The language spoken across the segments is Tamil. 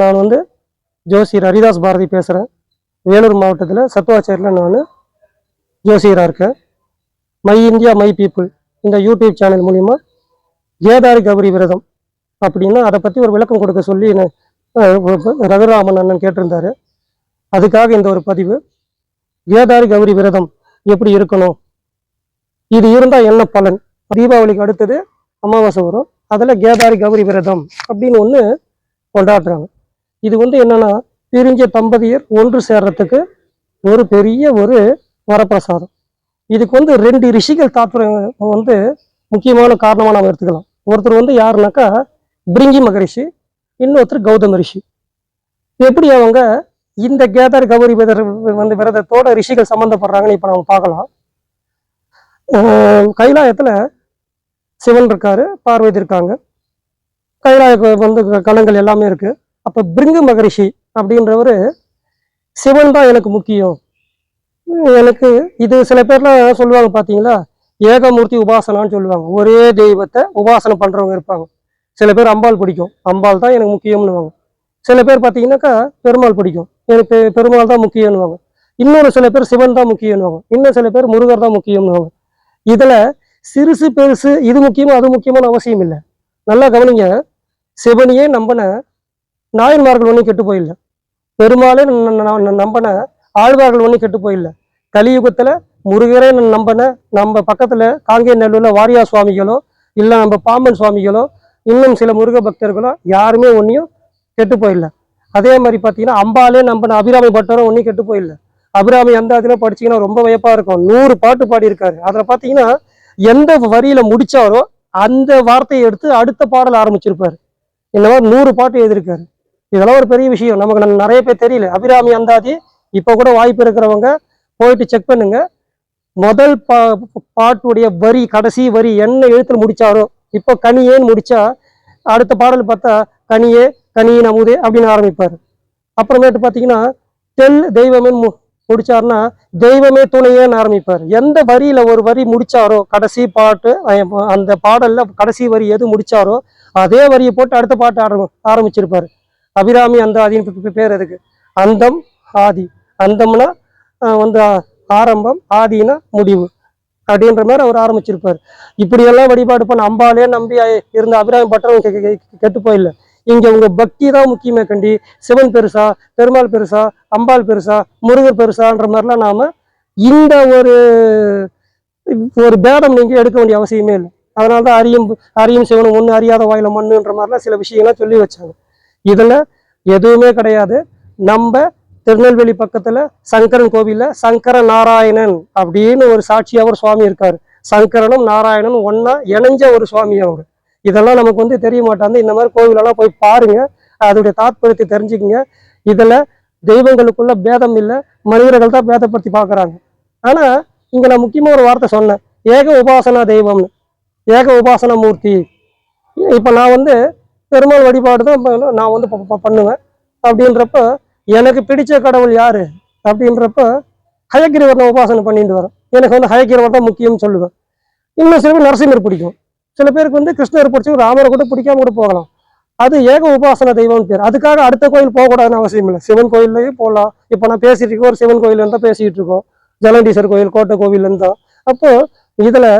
நான் வந்து ஜோசியர் ஹரிதாஸ் பாரதி பேசுகிறேன் வேலூர் மாவட்டத்தில் சத்துவாச்சேரியில் நான் ஜோசியராக இருக்கேன். மை இந்தியா மை பீப்புள் இந்த யூடியூப் சேனல் மூலிமா கேதாரி கௌரி விரதம் அப்படின்னா அதை பற்றி ஒரு விளக்கம் கொடுக்க சொல்லி ரகுராமன் அண்ணன் கேட்டிருந்தாரு. அதுக்காக இந்த ஒரு பதிவு கேதாரி கௌரி விரதம் எப்படி இருக்கணும்? இது இருந்தால் என்ன பலன்? தீபாவளிக்கு அடுத்தது அமாவாசை வரும். அதில் கேதாரி கௌரி விரதம் அப்படின்னு ஒன்று கொண்டாடுறாங்க. இது வந்து என்னன்னா பிரிஞ்ச தம்பதியர் ஒன்று சேர்றதுக்கு ஒரு பெரிய ஒரு வரப்பிரசாதம். இதுக்கு வந்து ரெண்டு ரிஷிகள் தாத்துரம் வந்து முக்கியமான காரணமாக நம்ம எடுத்துக்கலாம். ஒருத்தர் வந்து யாருனாக்கா பிரிங்கி மகரிஷி இன்னொருத்தர் கௌதம ரிஷி. எப்படி அவங்க இந்த கேதார் கௌரி விதர் வந்து விரதத்தோட ரிஷிகள் சம்மந்தப்படுறாங்கன்னு இப்போ நம்ம பார்க்கலாம். கைலாயத்தில் சிவன் இருக்காரு பார்வதி இருக்காங்க. கைலாய வந்து க- எல்லாமே இருக்குது அப்போ பிரிங்கு மகரிஷி அப்படின்றவர் சிவன் தான் எனக்கு முக்கியம். எனக்கு இது சில பேர்லாம் சொல்லுவாங்க பார்த்தீங்களா ஏகமூர்த்தி உபாசனான்னு சொல்லுவாங்க. ஒரே தெய்வத்தை உபாசனை பண்ணுறவங்க இருப்பாங்க. சில பேர் அம்பாள் பிடிக்கும். அம்பாள் தான் எனக்கு முக்கியம்னுவாங்க. சில பேர் பார்த்தீங்கன்னாக்கா பெருமாள் பிடிக்கும். எனக்கு பெருமாள் தான் முக்கியம்னுவாங்க. இன்னொரு சில பேர் சிவன் தான் முக்கியம்னுவாங்க. இன்னும் சில பேர் முருகர் தான் முக்கியம்னுவாங்க. இதில் சிறுசு பெருசு இது முக்கியமோ அது முக்கியமான அவசியம் இல்லை நல்லா கவனிங்க. சிவனையே நம்பின நாயன்மார்கள் ஒன்றும் கெட்டு போயில்லை. பெருமாளே நம்பின ஆழ்வார்கள் ஒன்றும் கெட்டு போயில்லை. கலியுகத்தில் முருகரே நம்பின நம்ம பக்கத்தில் காங்கே நல்லூர்ல வாரியா சுவாமிகளோ இல்லை நம்ம பாம்பன் சுவாமிகளோ இன்னும் சில முருக பக்தர்களோ யாருமே ஒன்றையும் கெட்டு போயில்லை. அதே மாதிரி பார்த்தீங்கன்னா அம்பாலே நம்பின அபிராமி பட்டரும் ஒன்றும் கெட்டு போயில்லை. அபிராமி அந்த அதில் படிச்சீங்கன்னா ரொம்ப வயப்பாக இருக்கும். நூறு பாட்டு பாடியிருக்காரு. அதில் பார்த்தீங்கன்னா எந்த வரியில் முடித்தாரோ அந்த வார்த்தையை எடுத்து அடுத்த பாடல் ஆரம்பிச்சிருப்பார். இந்த மாதிரி நூறு பாட்டு எழுதியிருக்காரு. இதெல்லாம் ஒரு பெரிய விஷயம். நமக்கு நிறைய பேர் தெரியல. அபிராமி அந்தாதி இப்போ கூட வாய்ப்பு இருக்கிறவங்க போயிட்டு செக் பண்ணுங்க. முதல் பா பாட்டுடைய வரி கடைசி வரி என்ன எழுத்துல முடிச்சாரோ இப்போ கனியேன்னு முடிச்சா அடுத்த பாடல் பார்த்தா கனியே கனியின் அமுதே அப்படின்னு ஆரம்பிப்பார். அப்புறமேட்டு பார்த்தீங்கன்னா தெல் தெய்வமே மு- முடிச்சாருன்னா தெய்வமே துணையேன்னு ஆரம்பிப்பார். எந்த வரியில ஒரு வரி முடிச்சாரோ கடைசி பாட்டு அந்த பாடல்ல கடைசி வரி எது முடிச்சாரோ அதே வரியை போட்டு அடுத்த பாட்டு ஆரம்பி ஆரம்பிச்சிருப்பாரு. அபிராமி அந்த ஆதின்னு பேர் அதுக்கு அந்தம் ஆதி. அந்தம்னா வந்து ஆரம்பம் ஆதினா முடிவு. அப்படின்ற மாதிரி அவர் ஆரம்பிச்சிருப்பார். இப்படியெல்லாம் வழிபாடு பண்ண அம்பாலே நம்பி இருந்த அபிராமி பட்டரும் கெட்டு போயிடல இங்க உங்க பக்தி தான் முக்கியமே கண்டி. சிவன் பெருசா பெருமாள் பெருசா அம்பாள் பெருசா முருகர் பெருசான்ற மாதிரிலாம் நாம இந்த ஒரு ஒரு பேடம் நீங்க எடுக்க வேண்டிய அவசியமே இல்லை. அதனால தான் அரியும் அரியும் சிவனும் ஒன்று அறியாத வாயில மண்ணுன்ற மாதிரிலாம் சில விஷயங்கள்லாம் சொல்லி வச்சாங்க. இதில் எதுவுமே கிடையாது. நம்ம திருநெல்வேலி பக்கத்துல சங்கரன் கோவில்ல சங்கர நாராயணன் அப்படின்னு ஒரு சாட்சியாக ஒரு சுவாமி இருக்கார். சங்கரனும் நாராயணனும் ஒன்றா இணைஞ்ச ஒரு சுவாமி அவங்க இதெல்லாம் நமக்கு வந்து தெரிய மாட்டாங்க. இந்த மாதிரி கோவிலெல்லாம் போய் பாருங்க. அதோடைய தாத்பரியத்தை தெரிஞ்சுக்கிங்க. இதுல தெய்வங்களுக்குள்ள பேதம் இல்லை. மனிதர்கள் தான் பேதப்படுத்தி பார்க்குறாங்க. ஆனா இங்கே நான் முக்கியமாக ஒரு வார்த்தை சொன்னேன். ஏக உபாசனா தெய்வம்னு. ஏக உபாசனா மூர்த்தி. இப்போ நான் வந்து பெருமாள் வழிபாடு தான் நான் வந்து பண்ணுவேன். அப்படின்றப்ப எனக்கு பிடிச்ச கடவுள் யாரு? அப்படின்றப்ப ஹயக்கிரிவர் உபாசனை பண்ணிட்டு வரேன் எனக்கு வந்து ஹயக்கிரவர் தான் முக்கியம்னு சொல்லுவேன். இன்னும் சில பேர் நரசிம்மர் பிடிக்கும். சில பேருக்கு வந்து கிருஷ்ணர் பிடிச்சி ராமரை கூட பிடிக்காம கூட போகலாம். அது ஏக உபாசன தெய்வம்னு பேர். அதுக்காக அடுத்த கோயில் போகக்கூடாதுன்னு அவசியம் இல்லை. சிவன் கோயில்லையும் போகலாம். இப்போ நான் பேசிட்டு இருக்கோம் ஒரு சிவன் கோயில் இருந்தால் பேசிட்டு இருக்கோம். ஜலண்டீஸ்வர் கோயில் கோட்டை கோவில் இருந்தா. அப்போது இதில்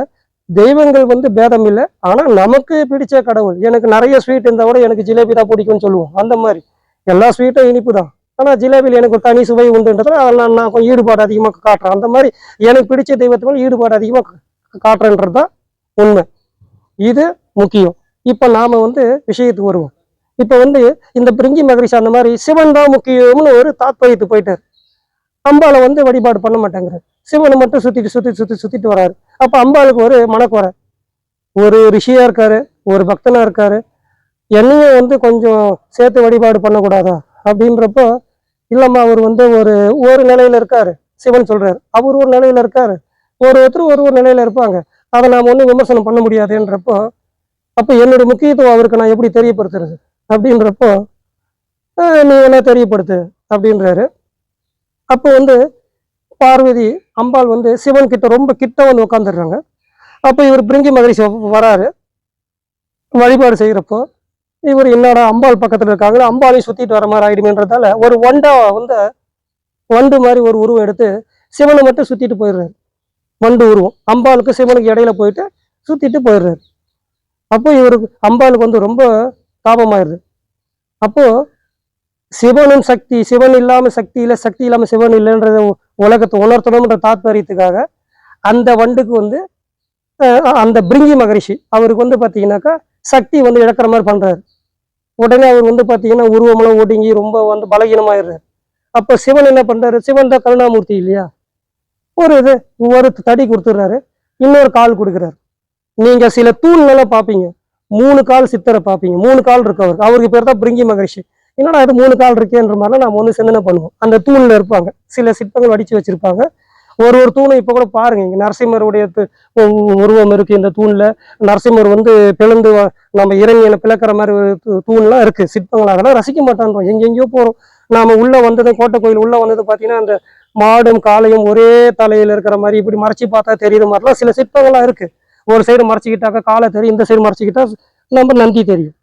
தெய்வங்கள் வந்து பேதம் இல்லை. ஆனால் நமக்கு பிடிச்ச கடவுள். எனக்கு நிறைய ஸ்வீட் இருந்தால் கூட எனக்கு ஜிலேபி தான் பிடிக்கும்னு சொல்லுவோம். அந்த மாதிரி. எல்லா ஸ்வீட்டும் இனிப்பு தான். ஆனால் ஜிலேபியில் எனக்கு ஒரு தனி சுவை உண்டுன்றதுல அதில் நான் கொஞ்சம் ஈடுபாடு அதிகமாக காட்டுறேன். அந்த மாதிரி எனக்கு பிடிச்ச தெய்வத்து ஈடுபாடு அதிகமாக காட்டுறேன்றது தான் உண்மை. இது முக்கியம். இப்போ நாம் வந்து விஷயத்துக்கு வருவோம். இப்போ வந்து இந்த பிரிங்கி மகரிஷி அந்த மாதிரி சிவன் தான் முக்கியம்னு ஒரு தாத்பரியத்துக்கு போயிட்டார். அம்பாவை வந்து வழிபாடு பண்ண மாட்டேங்கிறார். சிவனை மட்டும் சுற்றிட்டு சுற்றி சுற்றி சுற்றிட்டு வராரு. அப்போ அம்பாளுக்கு ஒரு மனக்குறை. ஒரு ரிஷியாக இருக்காரு ஒரு பக்தனாக இருக்காரு என்னையும் வந்து கொஞ்சம் சேர்த்து வழிபாடு பண்ணக்கூடாதா அப்படின்றப்போ இல்லைம்மா அவர் வந்து ஒரு ஒரு நிலையில் இருக்கார் சிவன் சொல்கிறார் அவர் ஒரு நிலையில் இருக்கார். ஒரு ஒருத்தர் ஒரு ஒரு நிலையில் இருப்பாங்க. அதை நாம் ஒன்றும் விமர்சனம் பண்ண முடியாதுன்றப்போ அப்போ என்னுடைய முக்கியத்துவம் அவருக்கு நான் எப்படி தெரியப்படுத்துறது அப்படின்றப்போ நீ என்ன தெரியப்படுத்து? அப்படின்றாரு. அப்போ வந்து பார்வதி அம்பாள் வந்து சிவன் கிட்ட ரொம்ப கிட்ட வந்து உட்காந்துடுறாங்க அப்போ இவர் பிரிங்கி மகரிஷி வராரு. வழிபாடு செய்கிறப்போ இவர் என்னடா அம்பாள் பக்கத்தில் இருக்காங்க அம்பாளையும் சுற்றிட்டு வர மாதிரி ஆயிடுமேன்றதால ஒரு வண்டா வந்து வண்டு மாதிரி ஒரு உருவம் எடுத்து சிவனை மட்டும் சுற்றிட்டு போயிடுறாரு. வண்டு உருவம். அம்பாளுக்கு சிவனுக்கு இடையில போயிட்டு சுற்றிட்டு போயிடுறாரு. அப்போ இவருக்கு அம்பாளுக்கு வந்து ரொம்ப தாபமாயிருது அப்போது சிவனும் சக்தி சிவன் இல்லாம சக்தி இல்லை சக்தி இல்லாம சிவன் இல்லைன்றத உலகத்தை உணர்த்தணும்ன்ற தாத்பரியத்துக்காக அந்த வண்டுக்கு வந்து அந்த பிரிங்கி மகரிஷி அவருக்கு வந்து பார்த்தீங்கன்னாக்கா சக்தி வந்து இழக்கிற மாதிரி பண்றாரு. உடனே அவர் வந்து பார்த்தீங்கன்னா உருவமெல்லாம் ஒடுங்கி ரொம்ப வந்து பலகீனமாயிடுறாரு. அப்போ சிவன் என்ன பண்றாரு? சிவன் தான் கருணாமூர்த்தி இல்லையா? ஒரு இது ஒரு தடி கொடுத்துட்றாரு. இன்னொரு கால் கொடுக்குறாரு. நீங்க சில தூண்லாம் பார்ப்பீங்க. மூணு கால் சித்தரை பார்ப்பீங்க. மூணு கால் இருக்கு அவருக்கு. அவருக்கு பேர் தான் பிரிங்கி மகரிஷி. என்னடா இது மூணு கால் இருக்கேன்ற மாதிரிலாம் நம்ம ஒன்று சிந்தனை பண்ணுவோம். அந்த தூணில் இருப்பாங்க. சில சிற்பங்கள் வடித்து வச்சுருப்பாங்க. ஒரு ஒரு தூணை இப்போ கூட பாருங்க இங்கே நரசிம்மருடைய உருவம் இருக்குது இந்த தூணில். நரசிம்மர் வந்து பிளந்து நம்ம இறங்கியில் பிளக்கிற மாதிரி ஒரு தூ- தூண்லாம் இருக்குது சிற்பங்கள் அதெல்லாம் ரசிக்க மாட்டான்றோம். எங்கெங்கேயோ போகிறோம் நாம் உள்ளே வந்தது கோட்டை கோயில் உள்ளே வந்தது பார்த்தீங்கன்னா அந்த மாடும் காளையும் ஒரே தலையில் இருக்கிற மாதிரி இப்படி மறைச்சி பார்த்தா தெரியுற மாதிரிலாம் சில சிற்பங்கள்லாம் இருக்குது ஒரு சைடு மறைச்சிக்கிட்டாக்க காலை தெரியும். இந்த சைடு மறைச்சிக்கிட்டா நம்ம நந்தி தெரியும்.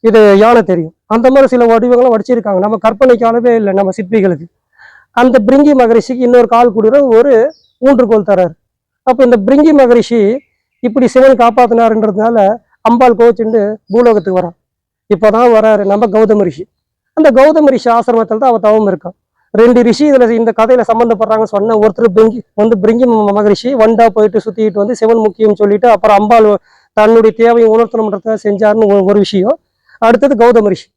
இது யானை தெரியும். அந்த மாதிரி சில வடிவங்களும் வடிச்சிருக்காங்க. நம்ம கற்பனைக்கு அளவே இல்லை நம்ம சிற்பிகளுக்கு. அந்த பிரிங்கி மகரிஷிக்கு இன்னொரு கால் கொடுக்குற ஒரு ஊன்றுகோல் தராரு. அப்போ இந்த பிரிங்கி மகரிஷி இப்படி சிவன் காப்பாத்தினாருன்றதுனால அம்பாள் கோச்சுண்டு பூலோகத்துக்கு வரான். இப்போதான் வராரு நம்ம கௌதம ரிஷி. அந்த கௌதம ரிஷி ஆசிரமத்தில் தான் அவள் தவம் இருக்கான் ரெண்டு ரிஷி இதில் இந்த கதையில் சம்மந்தப்படுறாங்கன்னு சொன்ன ஒருத்தர் பிரிங்கி வந்து பிரிங்கி ம- மகரிஷி வண்டா போயிட்டு சுற்றிட்டு வந்து சிவன் முக்கியம் சொல்லிட்டு அப்புறம் அம்பாள் தன்னுடைய தேவையை உணர்த்தணுன்றத செஞ்சாருன்னு ஒரு விஷயம். அடுத்தது கௌதம ரிஷி.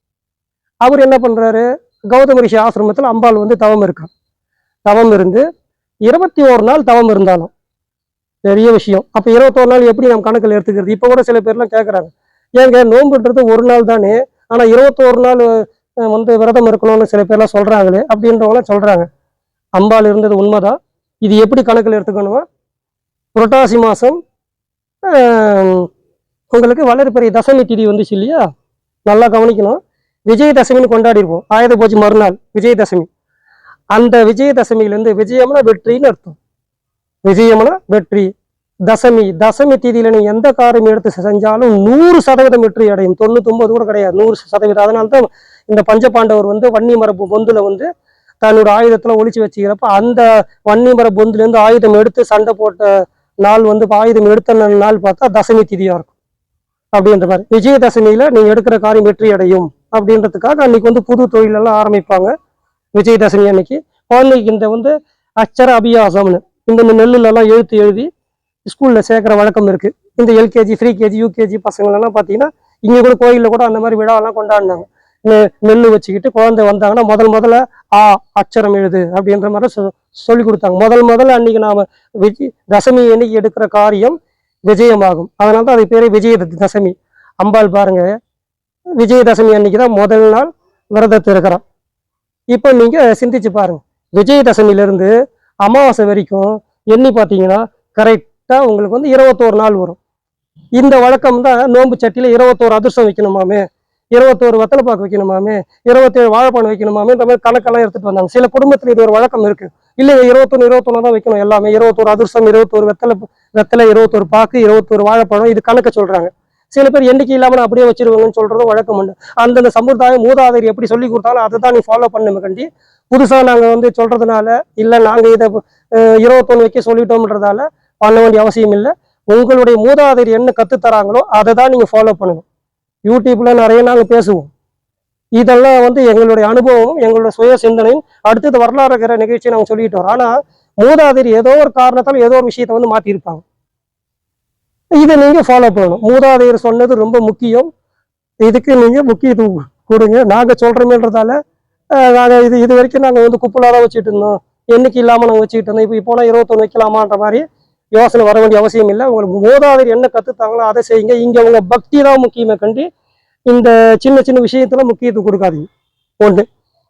அவர் என்ன பண்றாரு? கௌதம ரிஷி ஆசிரமத்தில் அம்பாள் வந்து தவம் இருக்கான் தவம் இருந்து இருபத்தி ஓரு நாள் தவம் இருந்தாலும். பெரிய விஷயம். அப்போ இருபத்தோரு நாள் எப்படி நம்ம கணக்கில் எடுத்துக்கிறது? இப்போ கூட சில பேர்லாம் கேட்குறாங்க ஏங்க நோன்புன்றது ஒரு நாள் தானே? ஆனா இருபத்தோரு நாள் வந்து விரதம் இருக்கணும்னு சில பேர்லாம் சொல்றாங்களே அப்படின்றவங்களாம் சொல்றாங்க. அம்பாள் இருந்தது உண்மைதான். இது எப்படி கணக்கில் எடுத்துக்கணுமா? புரட்டாசி மாதம் உங்களுக்கு வளர்பிறை தசமி திதி வந்துச்சு இல்லையா? நல்லா கவனிக்கணும். விஜயதசமின்னு கொண்டாடிருப்போம். ஆயுத பூஜை மறுநாள் விஜயதசமி. அந்த விஜயதசமியிலேருந்து விஜயம்னா வெற்றின்னு அர்த்தம். விஜயம்னா வெற்றி. தசமி தசமி தீதியில நீ எந்த காரியம் எடுத்து செஞ்சாலும் நூறு சதவீதம் வெற்றி அடையும். தொண்ணூத்தொன்பது கூட கிடையாது. நூறு சதவீதம். அதனால்தான் இந்த பஞ்சபாண்டவர் வந்து வன்னி மரபு பொந்துல வந்து தன்னோட ஆயுதத்துல ஒழிச்சு வச்சுக்கிறப்ப அந்த வன்னி மர பொந்துல இருந்து ஆயுதம் எடுத்து சண்டை போட்ட நாள் வந்து ஆயுதம் எடுத்த நாள் பார்த்தா தசமி திதியாக இருக்கும். அப்படின்ற மாதிரி. விஜயதசமியில நீங்க எடுக்கிற காரியம் வெற்றி அடையும் அப்படின்றதுக்காக அன்னைக்கு வந்து புது தொழிலெல்லாம் ஆரம்பிப்பாங்க. விஜயதசமி அன்னைக்கு. குழந்தைக்கு இந்த வந்து அச்சர அபியாசம்னு இந்த நெல்லுல எழுத்து எழுதி ஸ்கூல்ல சேர்க்கிற வழக்கம் இருக்கு. இந்த எல்கேஜி ஃப்ரீ கேஜி யூகேஜி பசங்களெல்லாம் பார்த்தீங்கன்னா இங்க கூட கோயிலில் கூட அந்த மாதிரி விழாவெல்லாம் கொண்டாடினாங்க. நெ- வச்சுக்கிட்டு குழந்தை வந்தாங்கன்னா முதல் முதல்ல ஆ அச்சரம் எழுது அப்படின்ற மாதிரி சொ- சொல்லி கொடுத்தாங்க. முதல் முதல்ல அன்னைக்கு நாம விஜய் தசமி அன்னைக்கு எடுக்கிற காரியம் விஜயமாகும். அதனால தான் அது பேர் விஜய தசமி அம்பாள் பாருங்க. விஜயதசமி அன்னைக்கு தான் முதல் நாள் விரதத்தை இருக்கிறோம் இப்போ நீங்கள் சிந்திச்சு பாருங்கள் விஜயதசமியிலேருந்து அமாவாசை வரைக்கும் எண்ணி பார்த்தீங்கன்னா கரெக்டாக உங்களுக்கு வந்து இருபத்தோரு நாள் வரும். இந்த வழக்கம் தான் நோம்பு சட்டியில் இருபத்தோரு அதிர்ஷ்டம் வைக்கணுமாமே. இருபத்தோரு வெத்தலை பாக்கு வைக்கணுமாமே இருபத்தேழு வாழைப்பழம் வைக்கணுமாமேன்ற மாதிரி கணக்கெல்லாம் எடுத்துட்டு வந்தாங்க. சில குடும்பத்துல இது ஒரு வழக்கம் இருக்கு. இல்லை இருபத்தொன்னு இருபத்தொன்னு தான் வைக்கணும் எல்லாமே. இருபத்தோரு அதிர்ஷ்டம் இருபத்தோரு வெத்தலை வெத்தலை இருபத்தோரு பாக்கு இருபத்தோரு வாழைப்பழம் இது கணக்க சொல்றாங்க. சில பேர் எண்ணிக்கை இல்லாம நான் அப்படியே வச்சிருவாங்கன்னு சொல்றதும் வழக்கம் உண்டு. அந்தந்த சம்பிரதாயம் மூதாதையர் எப்படி சொல்லி கொடுத்தாலும் அதை தான் நீ ஃபாலோ பண்ணுமே கண்டி. புதுசா நாங்க வந்து சொல்றதுனால இல்ல நாங்க இதை இருபத்தொன்று இருபத்தொன்னு வைக்க சொல்லிட்டோம்ன்றதால பண்ண வேண்டிய அவசியம் இல்லை. உங்களுடைய மூதாதையர் என்ன கத்து தராங்களோ அதை தான் நீங்க ஃபாலோ பண்ணணும் யூடியூப்ல நிறைய நாங்கள் பேசுவோம். இதெல்லாம் வந்து எங்களுடைய அனுபவம் எங்களுடைய சுய சிந்தனையும் அடுத்தது வரலாறு இருக்கிற நிகழ்ச்சியை நாங்கள் சொல்லிட்டு வரோம். ஆனால் மூதாதையர் ஏதோ ஒரு காரணத்தால் ஏதோ ஒரு விஷயத்தை வந்து மாற்றிருப்பாங்க இதை நீங்கள் ஃபாலோ பண்ணணும். மூதாதையர் சொன்னது ரொம்ப முக்கியம். இதுக்கு நீங்கள் முக்கியத்துவம் கொடுங்க. நாங்கள் சொல்கிறோமேன்றதால நாங்கள் இது இது வரைக்கும் நாங்கள் வந்து குப்பலாக தான் வச்சுட்டு இருந்தோம். எண்ணிக்கை இல்லாமல் நாங்கள் வச்சுக்கிட்டு இருந்தோம். இப்போ போனால் இருபத்தொன்று வைக்கலாமான்ற மாதிரி யோசனை வர வேண்டிய அவசியம் இல்லை. உங்களுக்கு மூதாதையர் என்ன கத்துத்தாங்களோ அதை செய்யுங்க. இங்கே உங்கள் பக்தி தான் முக்கியமே கண்டி இந்த சின்ன சின்ன விஷயத்தில் முக்கியத்துவம் கொடுக்காதீங்க. ஒன்று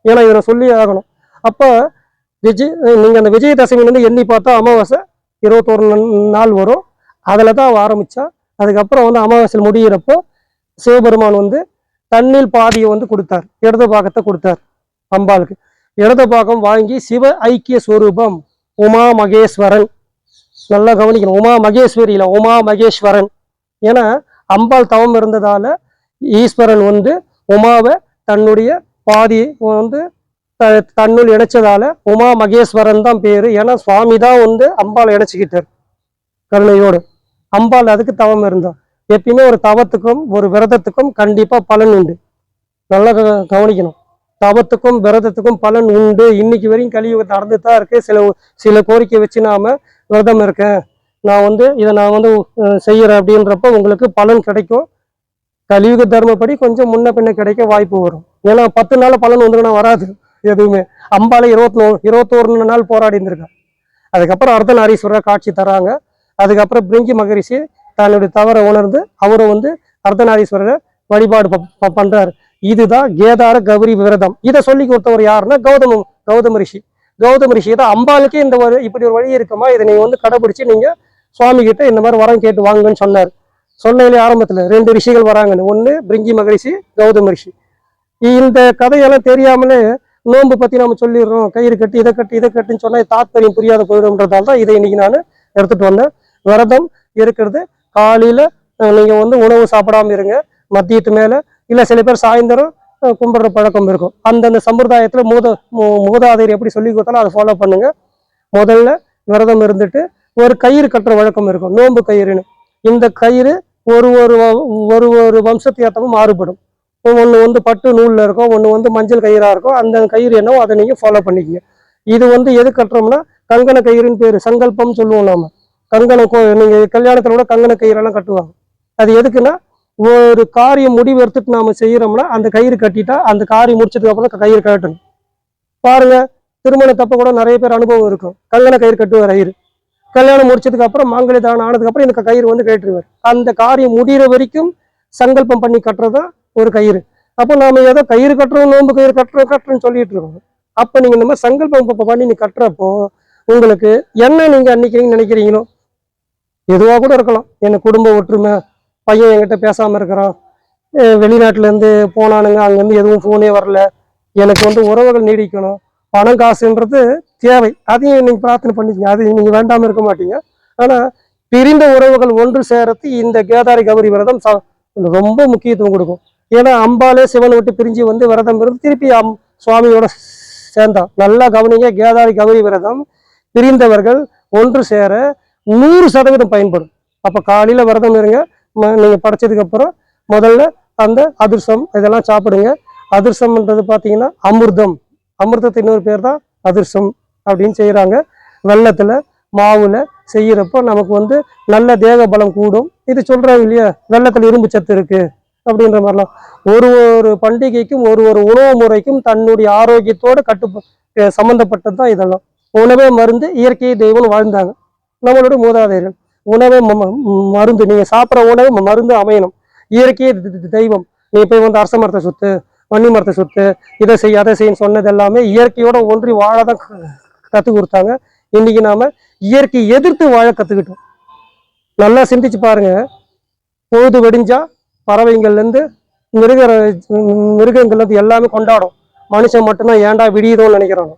ஏன்னா இவரை சொல்லி ஆகணும். அப்போ விஜய் நீங்கள் அந்த விஜயதசமிலேருந்து எண்ணி பார்த்தா அமாவாசை இருபத்தோரு நாள் வரும். அதில் தான் அவ ஆரம்பிச்சா. அதுக்கப்புறம் வந்து அமாவாசையில் முடிகிறப்போ சிவபெருமான் வந்து தண்ணில் பாதியை வந்து கொடுத்தார். இடது பாகத்தை கொடுத்தார் அம்பாளுக்கு. இடது பாகம் வாங்கி சிவ ஐக்கிய ஸ்வரூபம் உமா மகேஸ்வரன். நல்லா கவனிக்கணும். உமா மகேஸ்வரியில் உமா மகேஸ்வரன். ஏன்னா அம்பாள் தவம் இருந்ததால ஈஸ்வரன் வந்து உமாவை தன்னுடைய பாதி வந்து த- தன்னுள் இணைச்சதால உமா மகேஸ்வரன் தான் பேர். ஏன்னா சுவாமி தான் வந்து அம்பாள் இணைச்சிக்கிட்டார். கருணையோடு. அம்பாள் அதுக்கு தவம் இருந்தா எப்பயுமே ஒரு தவத்துக்கும் ஒரு விரதத்துக்கும் கண்டிப்பாக பலன் உண்டு. நல்லா கவனிக்கணும். தவத்துக்கும் விரதத்துக்கும் பலன் உண்டு. இன்னைக்கு வரையும் கலியுகம் நடந்துட்டு தான் இருக்கு. சில சில கோரிக்கை வச்சு நாம விரதம் இருக்கேன். நான் வந்து இதை நான் வந்து செய்கிறேன் அப்படின்றப்போ அப்படின்றப்ப உங்களுக்கு பலன் கிடைக்கும். கலியுக தர்மப்படி கொஞ்சம் முன்ன பின்ன கிடைக்க வாய்ப்பு வரும். ஏன்னா பத்து நாள் பலன் வந்துருன்னா வராது எதுவுமே. அம்பால இருபத்தி இருபத்தோரு நாள் போராடி இருந்திருக்கா அதுக்கப்புறம் அர்த்தநாரீஸ்வரர் காட்சி தராங்க. அதுக்கப்புறம் பிரிஞ்சி மகரிஷி தன்னுடைய தவறை உணர்ந்து அவரும் வந்து அர்த்தநாரீஸ்வரரை வழிபாடு ப- பண்றாரு. இதுதான் கேதார கௌரி விரதம். இதை சொல்லி கொடுத்தவர் யாருன்னா கௌதம கௌதம ரிஷி. கௌதம் ரிஷி. தான் அம்பாளுக்கு இந்த ஒரு இப்படி ஒரு வழி இருக்குமா? இதை நீங்கள் வந்து கடைபிடிச்சு நீங்கள் சுவாமி கிட்ட இந்த மாதிரி வரம் கேட்டு வாங்குங்கன்னு சொன்னார். சொன்னதுல ஆரம்பத்தில் ரெண்டு ரிஷிகள் வராங்கன்னு. ஒன்று பிரிங்கி மகரிஷி கௌதம் ரிஷி. இந்த கதையெல்லாம் தெரியாமலே நோன்பு பற்றி நம்ம சொல்லிடுறோம். கயிறு கட்டி இதை கட்டி இதை கட்டின்னு சொன்னால் தாத்பரியம் புரியாத போயிடும்ன்றதால தான் இதை இன்னைக்கு நான் எடுத்துகிட்டு வந்தேன். விரதம் இருக்கிறது. காலையில் நீங்கள் வந்து உணவு சாப்பிடாம இருங்க. மதியத்து மேலே இல்லை சில பேர் சாயந்தரம் கும்பிடுற பழக்கம் இருக்கும். அந்தந்த சம்பிரதாயத்தில் மூத மூதாதையர் எப்படி சொல்லி கொடுத்தாலும் அதை ஃபாலோ பண்ணுங்க. முதல்ல விரதம் இருந்துட்டு ஒரு கயிறு கட்டுற வழக்கம் இருக்கும். நோன்பு கயிறுன்னு. இந்த கயிறு ஒரு ஒரு ஒரு ஒரு வம்சத்தை மாறுபடும். ஒன்று வந்து பட்டு நூலில் இருக்கும் ஒன்று வந்து மஞ்சள் கயிறாக இருக்கும். அந்த கயிறு என்னவோ அதை நீங்கள் ஃபாலோ பண்ணிக்கங்க. இது வந்து எது கட்டுறோம்னா கங்கண கயிறுன்னு பேர். சங்கல்பம் சொல்லுவோம் நாம. கங்கண கோ நீங்கள் கல்யாணத்தில் கூட கங்கண கயிறெல்லாம் கட்டுவாங்க. அது எதுக்குன்னா ஒரு காரியம் முடிவு எடுத்துட்டு நாம செய்யறோம்னா அந்த கயிறு கட்டிட்டா அந்த காரியம் முடிச்சதுக்கு அப்புறம் கயிறு கட்டணும். பாருங்க திருமணத்தப்ப கூட நிறைய பேர் அனுபவம் இருக்கும். கல்யாண கயிறு கட்டுவார் ஐயர். கல்யாணம் முடிச்சதுக்கு அப்புறம் மாங்கலி தானம் ஆனதுக்கு அப்புறம் எனக்கு கயிறு வந்து கேட்டுருவார் அந்த காரியம் முடிகிற வரைக்கும் சங்கல்பம் பண்ணி கட்டுறதா ஒரு கயிறு. அப்போ நாம ஏதோ கயிறு கட்டுறோம் நோன்பு கயிறு கட்டுறோம் கட்டுறோம்னு சொல்லிட்டு இருக்கோம். அப்ப நீங்க நம்ம சங்கல்பம் பண்ணி நீ கட்டுறப்போ உங்களுக்கு என்ன நீங்க அன்னைக்கு நினைக்கிறீங்களோ? எதுவா கூட இருக்கலாம். என்ன குடும்ப ஒற்றுமை பையன் என்கிட்ட பேசாமல் இருக்கிறான். வெளிநாட்டிலேருந்து போனானுங்க அங்கேருந்து எதுவும் ஃபோனே வரல. எனக்கு வந்து உறவுகள் நீடிக்கணும். பணம் காசுன்றது தேவை. அதையும் நீங்கள் பிரார்த்தனை பண்ணிக்கங்க. அது நீங்கள் வேண்டாமல் இருக்க மாட்டீங்க. ஆனால் பிரிந்த உறவுகள் ஒன்று சேரத்து இந்த கேதாரி கௌரி விரதம் ரொம்ப முக்கியத்துவம் கொடுக்கும். ஏன்னா அம்பாலே சிவன் விட்டு பிரிஞ்சு வந்து விரதம் இருந்து திருப்பி அம் சுவாமியோட சேர்ந்தான். நல்லா கவனிங்க கேதாரி கௌரி விரதம் பிரிந்தவர்கள் ஒன்று சேர நூறு சதவீதம் பயன்படும். அப்போ காலையில் விரதம் இருங்க நீங்கள் படைச்சதுக்கப்புறம் முதல்ல அந்த அதிர்சம் இதெல்லாம் சாப்பிடுங்க. அதிர்சம்ன்றது பார்த்தீங்கன்னா அமிர்தம். அமிர்தத்து இன்னொரு பேர் தான் அதிர்சம் அப்படின்னு செய்கிறாங்க வெள்ளத்தில் மாவில் செய்கிறப்போ நமக்கு வந்து நல்ல தேக பலம் கூடும். இது சொல்கிறாங்க இல்லையா? வெள்ளத்தில் இரும்பு சத்து இருக்கு அப்படின்ற மாதிரிலாம். ஒரு ஒரு பண்டிகைக்கும் ஒரு ஒரு உணவு முறைக்கும் தன்னுடைய ஆரோக்கியத்தோடு கட்டு சம்மந்தப்பட்டது தான் இதெல்லாம். உணவே மருந்து இயற்கை தெய்வம் வாழ்ந்தாங்க. நம்மளோட மூதாதையர்கள். உணவே ம- ம- மருந்து நீங்கள் சாப்பிட்ற உணவு மருந்து அமையணும். இயற்கையே தெய்வம். நீ போய் வந்து அரச மரத்தை சுத்து வன்னி மரத்தை சுத்து இதை செய் அதை செய்யன்னு சொன்னது எல்லாமே இயற்கையோட ஒன்றி வாழ தான் கற்றுக் கொடுத்தாங்க. இன்னைக்கு நாம இயற்கை எதிர்த்து வாழ கற்றுக்கிட்டோம் நல்லா சிந்திச்சு பாருங்க. பொழுது வெடிஞ்சா பறவைங்கள்லேருந்து மிருக மிருகங்கள்லேருந்து எல்லாமே கொண்டாடும். மனுஷன் மட்டும்தான் ஏன்டா விடியுதோன்னு நினைக்கிறாங்க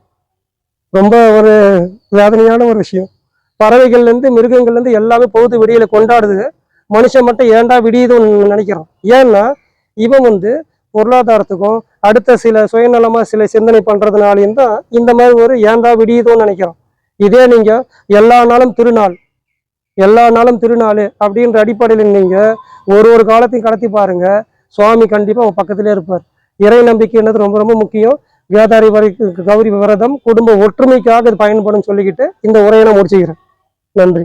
ரொம்ப ஒரு வேதனையான ஒரு விஷயம். பறவைகள்ல இருந்து மிருகங்கள்ல இருந்து எல்லாமே பொழுது விடியலை கொண்டாடுது மனுஷன் மட்டும் ஏண்டா விடியுதுன்னு நினைக்கிறான் ஏன்னா இவன் வந்து பொருளாதாரத்துக்கும் அடுத்த சில சுயநலமா சில சிந்தனை பண்ணுறதுனாலையும் தான் இந்த மாதிரி ஒரு ஏண்டா விடியுதோன்னு நினைக்கிறான் இதே நீங்க எல்லா நாளும் திருநாள் எல்லா நாளும் திருநாள் அப்படின்ற அடிப்படையில் நீங்கள் ஒரு ஒரு காலத்தையும் கடத்தி பாருங்க. சுவாமி கண்டிப்பாக அவன் பக்கத்திலே இருப்பார். இறை நம்பிக்கைன்றது ரொம்ப ரொம்ப முக்கியம். வேதாரி வரை கௌரி விரதம் குடும்ப ஒற்றுமைக்காக இது பயன்படும் சொல்லிக்கிட்டு இந்த உரையை நான் முடிச்சுக்கிறேன். நன்றி